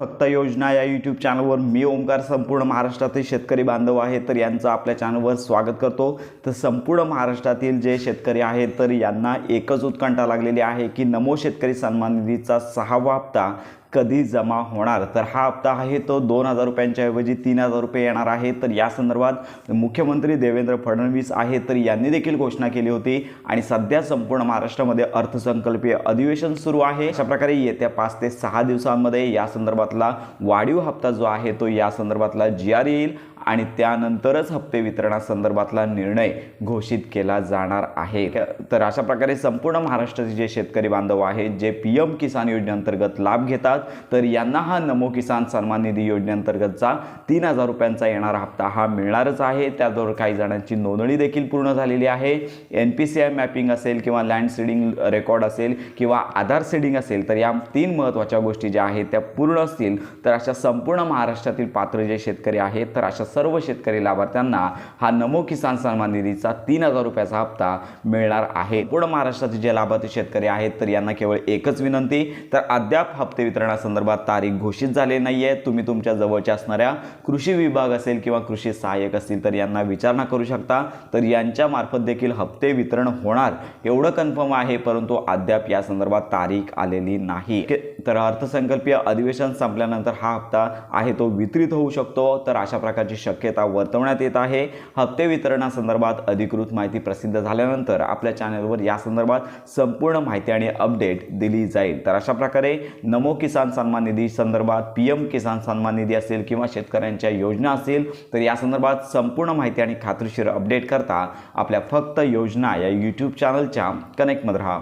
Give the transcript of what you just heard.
फक्त योजना या यूट्यूब चॅनलवर मी ओंकार संपूर्ण महाराष्ट्रातील शेतकरी बांधव आहे तर यांचं आपल्या चॅनलवर स्वागत करतो. तर संपूर्ण महाराष्ट्रातील जे शेतकरी आहेत तर यांना एकच उत्कंठा लागलेली आहे की नमो शेतकरी सन्मान निधीचा सहावा हप्ता कधी जमा होणार? तर हा हप्ता आहे तो दोन हजार रुपयांच्या ऐवजी तीन हजार रुपये येणार आहे. तर या संदर्भात मुख्यमंत्री देवेंद्र फडणवीस आहे तर यांनी देखील घोषणा केली होती. आणि सध्या संपूर्ण महाराष्ट्रामध्ये अर्थसंकल्पीय अधिवेशन सुरू आहे. अशा प्रकारे येत्या पाच ते सहा दिवसांमध्ये या संदर्भातला वाढीव हप्ता जो आहे तो या संदर्भातला जी आर येईल आणि त्यानंतरच हप्ते वितरणासंदर्भातला निर्णय घोषित केला जाणार आहे. तर अशा प्रकारे संपूर्ण महाराष्ट्राचे जे शेतकरी बांधव आहेत जे पी एम किसान योजनेअंतर्गत लाभ घेतात तर यांना हा नमो किसान सन्मान निधी योजनेअंतर्गतचा तीन हजार रुपयांचा येणारा हप्ता हा मिळणारच आहे. त्याबरोबर काही जणांची नोंदणी देखील पूर्ण झालेली आहे. N P C I mapping असेल किंवा लँड सीडिंग रेकॉर्ड असेल किंवा आधार सीडिंग असेल तर या तीन महत्त्वाच्या गोष्टी ज्या आहेत त्या पूर्ण असतील. तर अशा संपूर्ण महाराष्ट्रातील पात्र जे शेतकरी आहेत तर अशा सर्व शेतकरी लाभार्थ्यांना हा नमो किसान सन्मान निधीचा तीन हजार रुपयाचा हप्ता मिळणार आहे. पूर्ण महाराष्ट्राचे जे लाभार्थी शेतकरी आहेत तर यांना केवळ एकच विनंती तर अद्याप हप्ते वितरण वितरणासंदर्भात तारीख घोषित झाली नाही आहे तुम्ही तुमच्या जवळच्या असणाऱ्या कृषी विभाग असेल किंवा कृषी सहाय्यक असतील तर यांना विचारणा करू शकता. तर यांच्या मार्फत देखील हप्ते वितरण होणार. एवढं कन्फर्म आहे परंतु अद्याप या संदर्भात तारीख आलेली नाही. तर अर्थसंकल्पीय अधिवेशन संपल्यानंतर हा हप्ता आहे तो वितरित होऊ शकतो. तर अशा प्रकारची शक्यता वर्तवण्यात येत आहे. हप्ते वितरणासंदर्भात अधिकृत माहिती प्रसिद्ध झाल्यानंतर आपल्या चॅनलवर या संदर्भात संपूर्ण माहिती आणि अपडेट दिली जाईल. तर अशा प्रकारे नमो किसान सन्मान निधी संदर्भात पी एम किसान सन्मान निधी असेल किंवा शेतकऱ्यांच्या योजना असेल तर या संदर्भात संपूर्ण माहिती आणि खात्रीशीर अपडेट करता आपल्या फक्त योजना या यूट्यूब चॅनलच्या कनेक्टमध्ये राहा.